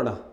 是的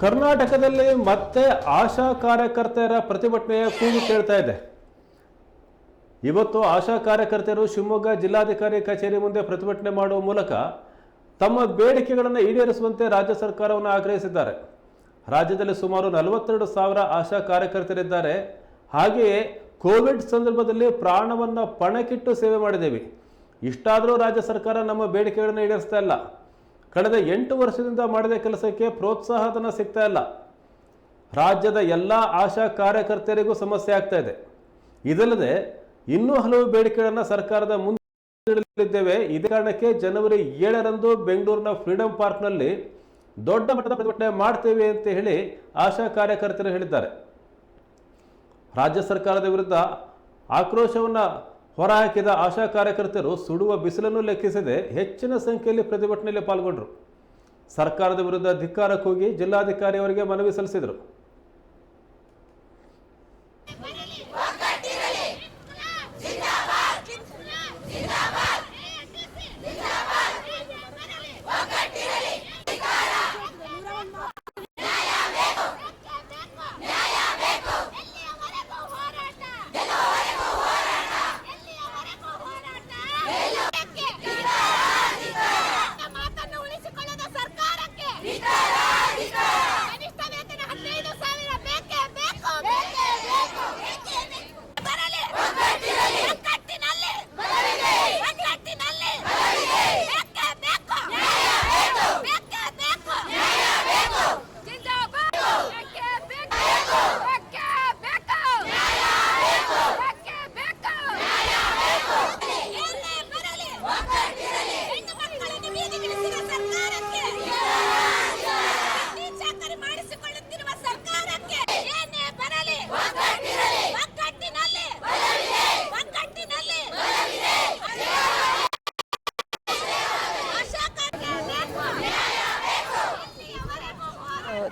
ಕರ್ನಾಟಕದಲ್ಲಿ ಮತ್ತೆ ಆಶಾ ಕಾರ್ಯಕರ್ತೆಯರ ಪ್ರತಿಭಟನೆಯ ಕೂಗು ಕೇಳ್ತಾ ಇದೆ. ಇವತ್ತು ಆಶಾ ಕಾರ್ಯಕರ್ತೆಯರು ಶಿವಮೊಗ್ಗ ಜಿಲ್ಲಾಧಿಕಾರಿ ಕಚೇರಿ ಮುಂದೆ ಪ್ರತಿಭಟನೆ ಮಾಡುವ ಮೂಲಕ ತಮ್ಮ ಬೇಡಿಕೆಗಳನ್ನು ಈಡೇರಿಸುವಂತೆ ರಾಜ್ಯ ಸರ್ಕಾರವನ್ನು ಆಗ್ರಹಿಸಿದ್ದಾರೆ. ರಾಜ್ಯದಲ್ಲಿ ಸುಮಾರು ನಲವತ್ತೆರಡು ಸಾವಿರ ಆಶಾ ಕಾರ್ಯಕರ್ತರಿದ್ದಾರೆ. ಹಾಗೆಯೇ ಕೋವಿಡ್ ಸಂದರ್ಭದಲ್ಲಿ ಪ್ರಾಣವನ್ನು ಪಣಕ್ಕಿಟ್ಟು ಸೇವೆ ಮಾಡಿದ್ದೇವೆ. ಇಷ್ಟಾದರೂ ರಾಜ್ಯ ಸರ್ಕಾರ ನಮ್ಮ ಬೇಡಿಕೆಗಳನ್ನು ಈಡೇರಿಸ್ತಾ ಇಲ್ಲ. ಕಳೆದ ಎಂಟು ವರ್ಷದಿಂದ ಮಾಡಿದ ಕೆಲಸಕ್ಕೆ ಪ್ರೋತ್ಸಾಹಧನ ಸಿಗ್ತಾ ಇಲ್ಲ. ರಾಜ್ಯದ ಎಲ್ಲ ಆಶಾ ಕಾರ್ಯಕರ್ತರಿಗೂ ಸಮಸ್ಯೆ ಆಗ್ತಾ ಇದೆ. ಇದಲ್ಲದೆ ಇನ್ನೂ ಹಲವು ಬೇಡಿಕೆಗಳನ್ನು ಸರ್ಕಾರದ ಮುಂದಿದ್ದೇವೆ ಇದೇ ಕಾರಣಕ್ಕೆ ಜನವರಿ ಏಳರಂದು ಬೆಂಗಳೂರಿನ ಫ್ರೀಡಂ ಪಾರ್ಕ್ನಲ್ಲಿ ದೊಡ್ಡ ಮಟ್ಟದ ಪ್ರತಿಭಟನೆ ಮಾಡ್ತೇವೆ ಅಂತ ಹೇಳಿ ಆಶಾ ಕಾರ್ಯಕರ್ತರು ಹೇಳಿದ್ದಾರೆ. ರಾಜ್ಯ ಸರ್ಕಾರದ ವಿರುದ್ಧ ಆಕ್ರೋಶವನ್ನು ಹೊರಹಾಕಿದ ಆಶಾ ಕಾರ್ಯಕರ್ತರು ಸುಡುವ ಬಿಸಿಲನ್ನು ಲೆಕ್ಕಿಸದೆ ಹೆಚ್ಚಿನ ಸಂಖ್ಯೆಯಲ್ಲಿ ಪ್ರತಿಭಟನೆಯಲ್ಲಿ ಪಾಲ್ಗೊಂಡರು. ಸರ್ಕಾರದ ವಿರುದ್ಧ ಧಿಕ್ಕಾರ ಕೂಗಿ ಜಿಲ್ಲಾಧಿಕಾರಿಯವರಿಗೆ ಮನವಿ ಸಲ್ಲಿಸಿದರು.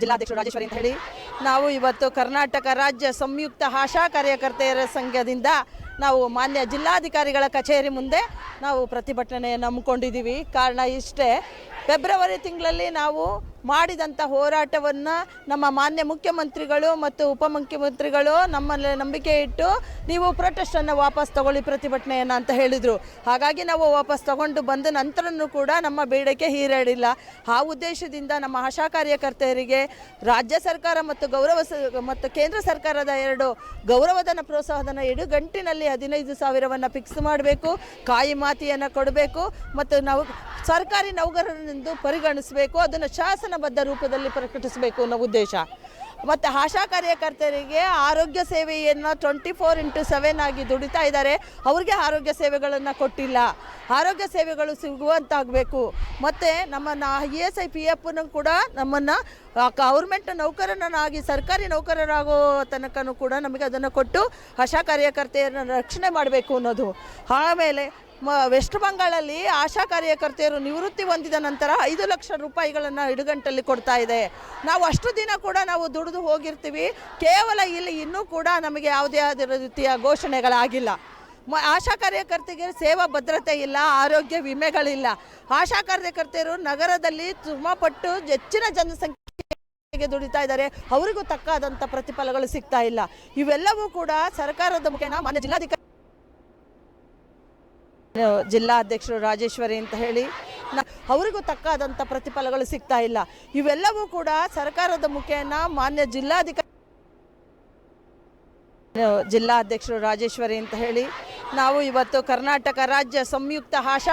ಜಿಲ್ಲಾಧ್ಯಕ್ಷರು ರಾಜೇಶ್ವರಿ ಅಂತ ಹೇಳಿ. ನಾವು ಇವತ್ತು ಕರ್ನಾಟಕ ರಾಜ್ಯ ಸಂಯುಕ್ತ ಆಶಾ ಕಾರ್ಯಕರ್ತೆಯರ ಸಂಘದಿಂದ ನಾವು ಮಾನ್ಯ ಜಿಲ್ಲಾಧಿಕಾರಿಗಳ ಕಚೇರಿ ಮುಂದೆ ನಾವು ಪ್ರತಿಭಟನೆಯನ್ನು ಹಮ್ಮಿಕೊಂಡಿದ್ದೀವಿ. ಕಾರಣ ಇಷ್ಟೇ. ಫೆಬ್ರವರಿ ತಿಂಗಳಲ್ಲಿ ನಾವು ಮಾಡಿದಂಥ ಹೋರಾಟವನ್ನು ನಮ್ಮ ಮಾನ್ಯ ಮುಖ್ಯಮಂತ್ರಿಗಳು ಮತ್ತು ಉಪಮುಖ್ಯಮಂತ್ರಿಗಳು ನಮ್ಮಲ್ಲಿ ನಂಬಿಕೆ ಇಟ್ಟು ನೀವು ಪ್ರೊಟೆಸ್ಟನ್ನು ವಾಪಸ್ ತಗೊಳ್ಳಿ ಪ್ರತಿಭಟನೆಯನ್ನು ಅಂತ ಹೇಳಿದರು. ಹಾಗಾಗಿ ನಾವು ವಾಪಸ್ ತಗೊಂಡು ಬಂದ ನಂತರನೂ ಕೂಡ ನಮ್ಮ ಬೇಡಿಕೆ ಹೀರಾಡಿಲ್ಲ ಆ ಉದ್ದೇಶದಿಂದ ನಮ್ಮ ಆಶಾ ಕಾರ್ಯಕರ್ತೆಯರಿಗೆ ರಾಜ್ಯ ಸರ್ಕಾರ ಮತ್ತು ಗೌರವ ಮತ್ತು ಕೇಂದ್ರ ಸರ್ಕಾರದ ಎರಡು ಗೌರವಧನ, ಪ್ರೋತ್ಸಾಹಧನ ಇಡುಗಂಟಿನಲ್ಲಿ ಹದಿನೈದು ಸಾವಿರವನ್ನು ಫಿಕ್ಸ್ ಮಾಡಬೇಕು. ಕಾಯಿ ಮಾತಿಯನ್ನು ಕೊಡಬೇಕು. ಮತ್ತು ನಾವು ಸರ್ಕಾರಿ ನೌಕರರೆಂದು ಪರಿಗಣಿಸಬೇಕು, ಅದನ್ನು ಶಾಸನಬದ್ಧ ರೂಪದಲ್ಲಿ ಪ್ರಕಟಿಸಬೇಕು ಅನ್ನೋ ಉದ್ದೇಶ. ಮತ್ತು ಆಶಾ ಕಾರ್ಯಕರ್ತರಿಗೆ ಆರೋಗ್ಯ ಸೇವೆಯನ್ನು ಟ್ವೆಂಟಿ ಫೋರ್ ಇಂಟು ಸೆವೆನ್ ಆಗಿ ದುಡಿತಾ ಇದ್ದಾರೆ. ಅವ್ರಿಗೆ ಆರೋಗ್ಯ ಸೇವೆಗಳನ್ನು ಕೊಟ್ಟಿಲ್ಲ. ಆರೋಗ್ಯ ಸೇವೆಗಳು ಸಿಗುವಂತಾಗಬೇಕು. ಮತ್ತು ನಮ್ಮನ್ನು ಇ ಎಸ್ ಐ ಪಿ ಎಫ್ನೂ ಕೂಡ ನಮ್ಮನ್ನು ಗೌರ್ಮೆಂಟ್ ನೌಕರನಾಗಿ ಸರ್ಕಾರಿ ನೌಕರರಾಗೋ ತನಕನೂ ಕೂಡ ನಮಗೆ ಅದನ್ನು ಕೊಟ್ಟು ಆಶಾ ಕಾರ್ಯಕರ್ತೆಯರನ್ನ ರಕ್ಷಣೆ ಮಾಡಬೇಕು ಅನ್ನೋದು. ಆಮೇಲೆ ಮ, ವೆಸ್ಟ್ ಬಂಗಾಳಲ್ಲಿ ಆಶಾ ಕಾರ್ಯಕರ್ತೆಯರು ನಿವೃತ್ತಿ ಹೊಂದಿದ ನಂತರ ಐದು ಲಕ್ಷ ರೂಪಾಯಿಗಳನ್ನು ಇಡುಗಂಟಲ್ಲಿ ಕೊಡ್ತಾ ಇದೆ. ನಾವು ಅಷ್ಟು ದಿನ ಕೂಡ ನಾವು ದುಡಿದು ಹೋಗಿರ್ತೀವಿ. ಕೇವಲ ಇಲ್ಲಿ ಇನ್ನೂ ಕೂಡ ನಮಗೆ ಯಾವುದೇ ಆದ ರೀತಿಯ ಘೋಷಣೆಗಳಾಗಿಲ್ಲ. ಮ, ಆಶಾ ಕಾರ್ಯಕರ್ತೆಗೆ ಸೇವಾ ಭದ್ರತೆ ಇಲ್ಲ, ಆರೋಗ್ಯ ವಿಮೆಗಳಿಲ್ಲ. ಆಶಾ ಕಾರ್ಯಕರ್ತೆಯರು ನಗರದಲ್ಲಿ ತುಂಬಪಟ್ಟು ಹೆಚ್ಚಿನ ಜನಸಂಖ್ಯೆ ದುಡಿತಾ ಇದ್ದಾರೆ. ಅವರಿಗೂ ತಕ್ಕಾದಂಥ ಪ್ರತಿಫಲಗಳು ಸಿಗ್ತಾ ಇಲ್ಲ. ಇವೆಲ್ಲವೂ ಕೂಡ ಸರ್ಕಾರದ ಮುಖೇನ ಮಾನ್ಯ ಜಿಲ್ಲಾಧಿಕಾರಿ ಜಿಲ್ಲಾ ಅಧ್ಯಕ್ಷರು ರಾಜೇಶ್ವರಿ ಅಂತ ಹೇಳಿ ಅವರಿಗೂ ತಕ್ಕಾದಂಥ ಪ್ರತಿಫಲಗಳು ಸಿಗ್ತಾ ಇಲ್ಲ. ಇವೆಲ್ಲವೂ ಕೂಡ ಸರ್ಕಾರದ ಮುಖೇನ ಮಾನ್ಯ ಜಿಲ್ಲಾಧಿಕಾರಿ ಜಿಲ್ಲಾ ಅಧ್ಯಕ್ಷರು ರಾಜೇಶ್ವರಿ ಅಂತ ಹೇಳಿ, ನಾವು ಇವತ್ತು ಕರ್ನಾಟಕ ರಾಜ್ಯ ಸಂಯುಕ್ತ ಆಶಾ